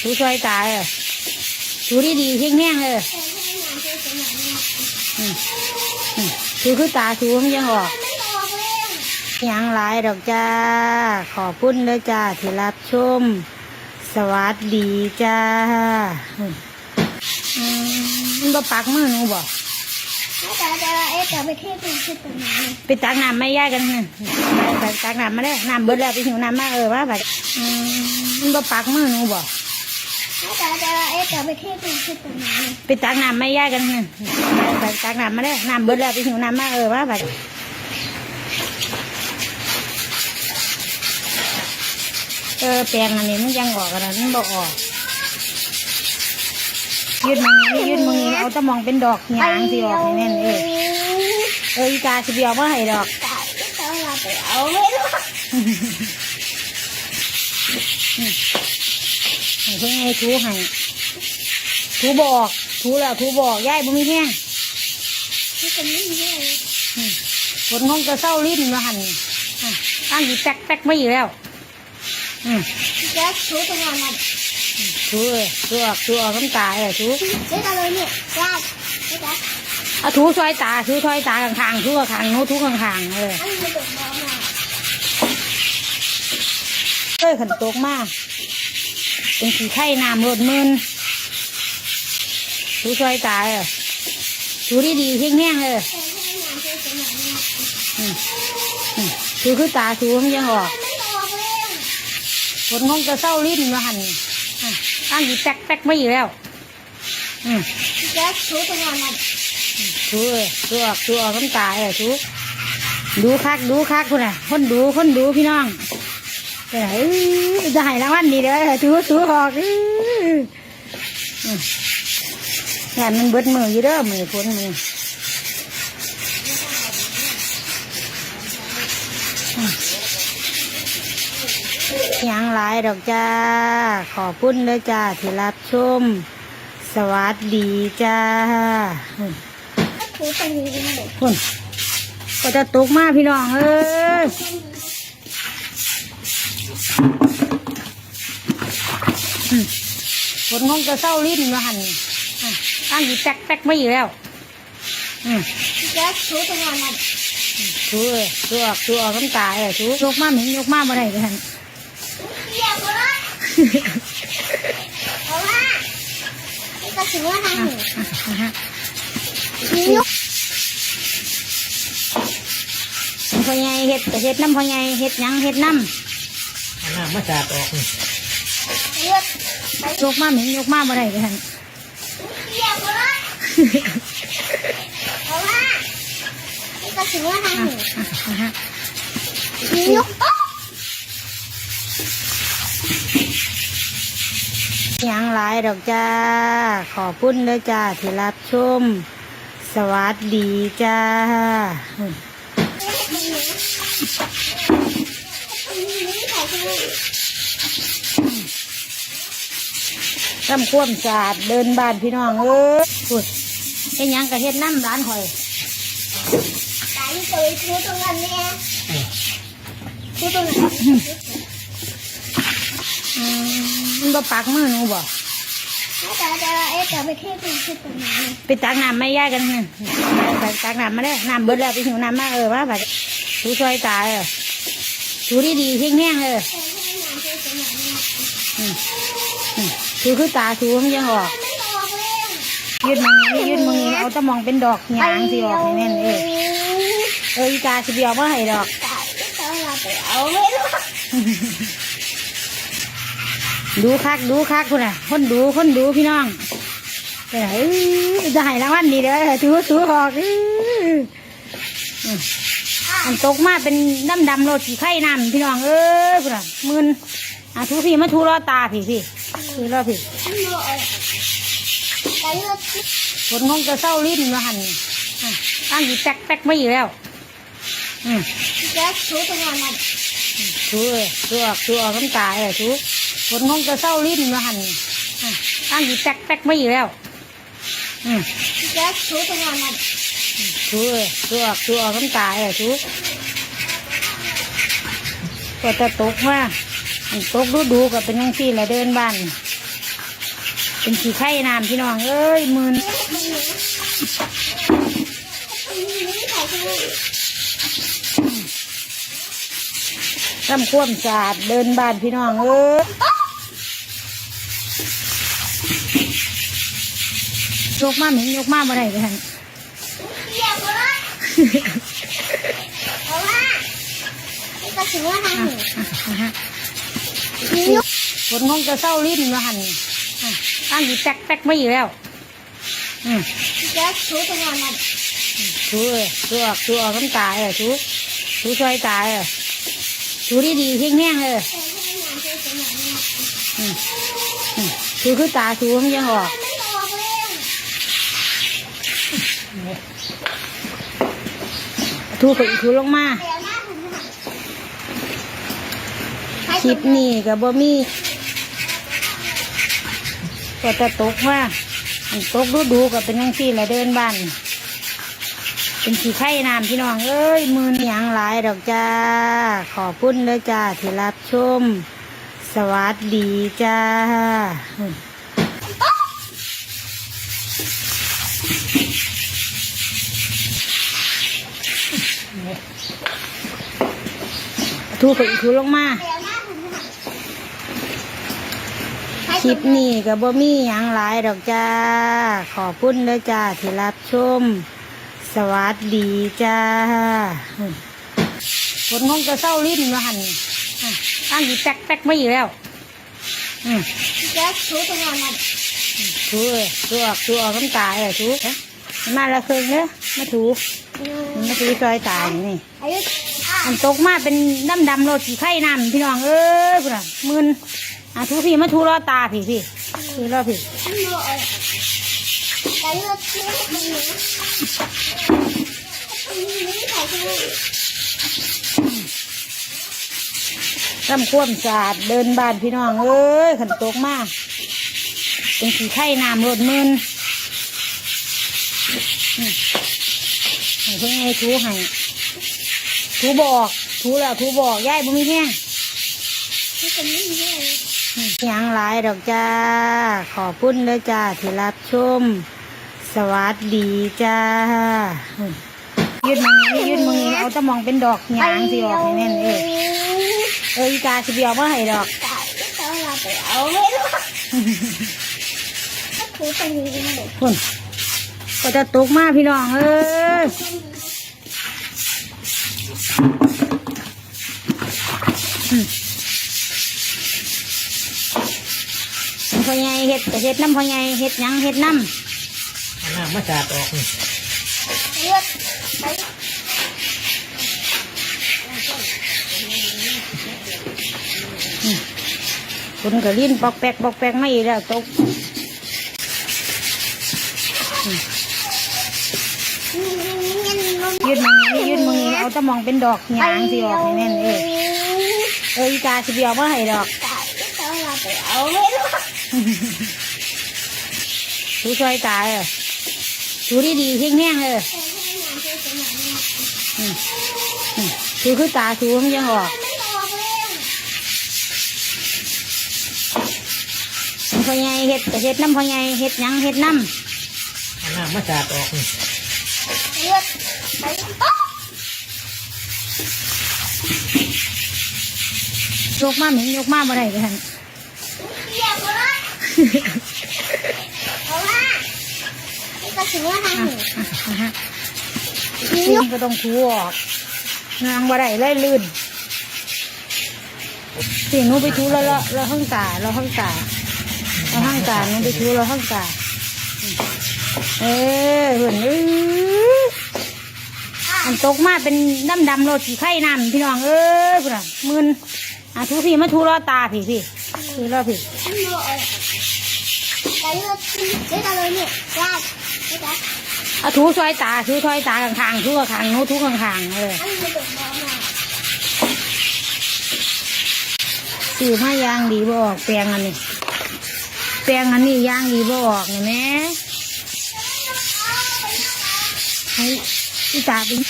ถูช่วยตายเออถูดีดีๆแห้งๆเลยอืมอืมถูคือตาถูมันยังออกเลยยังหลายดอกจ้า ขอบคุณเด้อจ้าที่รับชม สวัสดีจ้าอืมอืมมันบ่ปักมือหนูบ่แต่แต่เอ๊ะจะไปเทเป็นชุดตรงนี้ไปตักน้ำไม่ยากกันนะไปตักน้ำมาได้น้ำเบิดแล้วไปหิวน้ำมาเออว่าแบบอืมมันบ่ปักมือหนูบ่ แต่แต่เอ๊ะจะไปเทเป็นชุดตรงนี้ไปตักน้ำไม่ยากกันนะไปตักน้ำมาได้น้ำเบิดแล้วไปหิวน้ำมาเออว่าแบบเออแปลงอันนี้มันยังออกกันนะมันบ่ออกยืดมึงนี้ยืดมึงนี้เอาแตะมองเป็นดอกยางสิออกให้แน่นเออเอออีกาสิเบียวมาให้ดอกแต่แต่เราไปเอาไม่รู้ ให้เพิ่งให้ทูให้ทูบอกทูแล้วทูบอกยายบ่มีแห้งที่จะไม่มีเลยอืมฝนคงจะเศร้าลิ้นมาหันอะตั้งอยู่แป๊กแป๊กไม่อยู่แล้วอืมจะชุดตรงนั้นทูเลยทูออกทูออกน้ำตาเลยทูเอ๊ะอะไรเนี่ยว่าเอ๊ะเอาทูซอยตาทูซอยตาข้างๆทูข้างๆโน้ทูข้างๆเลยอันนี้มันตกมามาเอ้ยขันตกมาก เป็นขี้ไข่น้ำรดมืนทูซอยตาเลยทูดีดีแห้งๆเลยดูคือตาทูมันยังออกไม่ออกเลยฝนคงจะเศร้าลิ้นมาหันอะตั้งอยู่แป๊กแป๊กไม่อยู่แล้วอืมจะชุดตรงนั้นทูถูออกทูออกน้ำตาเลยทูดูคักดูคักคุณน่ะคนดูคนดูพี่น้อง ไปไหนอื้อจะให้รางวัลดีเด้อทูทูออกอื้ออืมงานมันเบิดมืออยู่เด้อมือฝนมืออืมยังหลายดอกจ้า ขอบคุณเด้อจ้า ที่รับชม สวัสดีจ้าอืมชุดตรงนี้คุณก็จะตกมาพี่น้องเอ้ย อืมฝนคงจะเศร้าลิ้นมาหันอะตั้งอยู่แป๊กแป๊กไม่อยู่แล้วอืมจะชุดตรงนั้นทูเลยทูออกทูออกน้ำตาเลยทูยกมาเหม็นยกมาบ่ได้เลยหันเรียบร้อยเพราะว่านี่ก็ถือว่าทางหนึ่งอะฮะมีนกพ่อใหญ่เฮ็ดก็เฮ็ดน้ำพ่อใหญ่เฮ็ดหยังเฮ็ดน้เอาน้ำ มาสาดออกนี่เลือดไปำยกมาเหม็นยกมาบ่ได้เลยหันเรียบร้อยเพราะว่านี่ก็ถือว่าทางหนึ่งอะฮะมีนกโอ๊ะยังหลายดอกจ้า ขอบคุณเด้อจ้า ที่รับชม สวัสดีจ้าอืม ทำความสะอาดเดินบ้านพี่น้องเอ้ยพูดเฮ็ดหยังก็เฮ็ดน้ำร้านข่อยตายตัวชุดตรงนั้นเนี่ยชุดตรงนั้นอืมมันบ่ปักมือหนูบ่แต่แต่เอ๊ะจะไปเทเป็นชุดตรงนี้ไปตักน้ำไม่ยากกันนะไปตักน้ำมาได้น้ำเบิดแล้วไปหิวน้ำมาเออว่าแบบถูซอยตาเออ ถูดีดีๆแห้งๆเลยแต่ถ้าไม่นานจะเป็นแบบนี้อืมอืมถูคือตาถูมันยังออกไม่ออกเลยยืดมึงนี้ยืดมึงนี้เอาแตะมองเป็นดอกยางสิออกให้แน่นเออเอออีกาสิเบียวมาให้ดอกแต่แต่เราไปเอาไม่รู้ดูคักดูคักคุณน่ะ คนดูคนดูพี่น้องไปไหนอื้อจะให้รางวัลดีเด้อถูถูออกอื้อ อันตกมาเป็นดำดำโรดสีไข่น้ำพี่น้องเอ้ยคุณน่ะมืนอะถูพี่มาถูรอตาพี่พี่พี่รอพี่แต่เลือดฝนคงจะเศร้าลิ้นมาหันตั้งอยู่แป๊กแป๊กไม่อยู่แล้วอืมจะชุดตรงนั้นถูเลยถูออกถูออกน้ำตาเลยถูฝนคงจะเศร้าลิ้นมาหันตั้งอยู่แป๊กแป๊กไม่อยู่แล้วอืมจะชุดตรงนั้น ถูชูออกถูออกน้ำตาเลยถูก็จะตกว่าตกดูดูๆก็เป็นยังสี่ละเดินบ้าน เป็นขี้ไข่น้ำพี่น้อง เอ้ยมืนนี่ใส่ถุงทำความสะอาดเดินบ้านพี่น้องเอ้ยยกมาเหม็นยกมาบ่ได้เลยท่าน เปียกหมด เพราะว่านี่ก็ถือว่าทางหนึ่งฝนคงจะเศร้าลิ้นมาหันอะตั้งอยู่แป๊กแป๊กไม่อยู่แล้ว อืมจะถูตรงนั้นถูเออถูออกถูออกน้ำตาเออถูถูช่วยตาเออถูดีดีๆเพียงแห้งเอออืมอืมถูคือตาถูมันยังออก ไม่ออกเลย ถูไปถูลงมาคลิปนี้กับบ่มีก็จะตกว่าตกดูดูๆก็เป็นยังสี่ละเดินบ้านเป็นขี้ไข่น้ำพี่น้องเอ้ยมือหยังหลายดอกจ้า ขอบคุณเด้อจ้าที่รับชม สวัสดีจ้า ถูไปถูลงมาเดี๋ยวหน้าถุงค่ะคลิปนี้ก็บ่มีหยังหลายดอกจ้า ขอบคุณเด้อจ้าที่รับชม สวัสดีจ้าฝนคงจะเศร้าลิ้นมาหันอะตั้งอยู่แป๊กแป๊กไม่อยู่แล้วอืมจะถูตรงนั้นถูเออถูออกถูออกน้ำตาเออถูเอ๊ะมาละเครื่องเนอะมาถูมาถูซอยตายนี่ อันตกมาเป็นดำดำโรดสีไข่น้ำพี่น้องเอ้ยพุ่นน่ะมึนอะถูพี่มาถูรอตาพี่พี่พี่รอพี่อันโลเอ้ยแต่เลือกซื้องนี้นี่ใส่ถุงทำควมสะอาดเดินบ้านพี่น้องเอ้ยขันตกมากเป็นขี้ไข่น้ำรดมืนให้เพิ่งให้ถูให้ ถูบอก ถูแล้วถูบอกย่ายบ่มีแห้งที่เป็นนี่เลยอืมหยังหลายดอกจ้า ขอบคุณเด้อจ้าที่รับชม สวัสดีจ้าอืมยืดมึงนี้ยืดมึงนี้เอาแตะมองเป็นดอกหยางสิออกให้แน่นเออเอออีกาสิเบียวมาให้ดอกไก่ก็เราไปเอาไม่รู้ก็ถูตรงนี้เลยคุณก็จะตกมาพี่น้องเอ้ยอืม พ่อใหญ่เฮ็ดก็เฮ็ดน้ำพ่อใหญ่เฮ็ดหยังเฮ็ดน้เอาน้ำมาสาดออกนี่เลือดไปำคุณก็ลิ้นปอกแปกปอกแปกไม่แล้วตกยืดมึงนี้ยืดมึงนี้ เอาแตะมองเป็นดอกหยางสิออกให้แน่นเออเอออีกาสิเบียวมาให้ดอกไก่ก็เราไปเอาไม่รู้ถูช่วยตายเออถูดีดีๆเพียงแห้งๆเอออืมอืมถูคือตาถูมันยังออกไม่ออกเลยพ่อใหญ่เฮ็ดก็เฮ็ดน้ำพ่อใหญ่เฮ็ดหยังเฮ็ดน้เอาน้ำมาสาดออกนี่เลือดไปำ ยกมาเหม็นยกมาบ่ได้เลยท่านเปียกหมดเลยเพราะว่านี่ก็ถือว่าทางหนึ่งอะฮะถูก็ต้องถูออกนางบ่ได้เลยลื่นสิหนูไปถูแล้วแล้วแล้วห้องตาแล้วห้องตาแล้วห้องตาหนูไปถูแล้วห้องตาเออเห็นเออ อันตกมาเป็นดำดำโรดสีไข่น้ำพี่น้องเอ้ยพุ่นน่ะมึนอะถูพี่มาถูรอตาพี่พี่พี่รอพี่อันโลเอากไม่ได้เอาถูซอยตาถูซอยตาข้างๆถูข้างๆหนูถูข้างๆเอออันนี้เดือดร้อนมากซื้อมายางดีบ่ออกแปลงอันนี้แปลงอันนี้ยางดีบ่ออกนี่แม่ให้ อีตาเป็น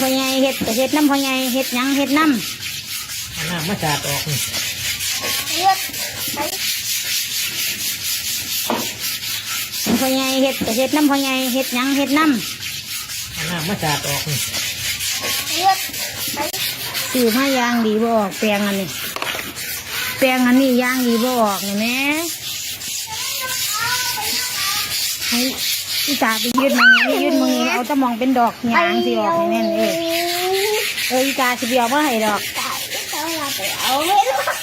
พ่อใหญ่เฮ็ดก็เฮ็ดน้ำพ่อใหญ่เฮ็ดหยังเฮ็ดน้เอาน้ำมาสาดออกนี่เลืลือดไปพ่อใหญ่เฮ็ดก็เฮ็ดน้ำพ่อใหญ่เฮ็ดหยังเฮ็ดน้เอาน้ำมาสาดออกนี่เลือดไปำซื้อมายางดีบ่ออกแปลงอันนี้แปลงอันนี้ยางดีบ่ออกนี่แหม่ให้ พี่ตาไปยืดมึงนี่ยืดมึงนี่เอาแตะมองเป็นดอกยางสิออกให้แน่นเออเอออีตาสิเบียวมาให้ดอกตาเราไปเอาไม่ได้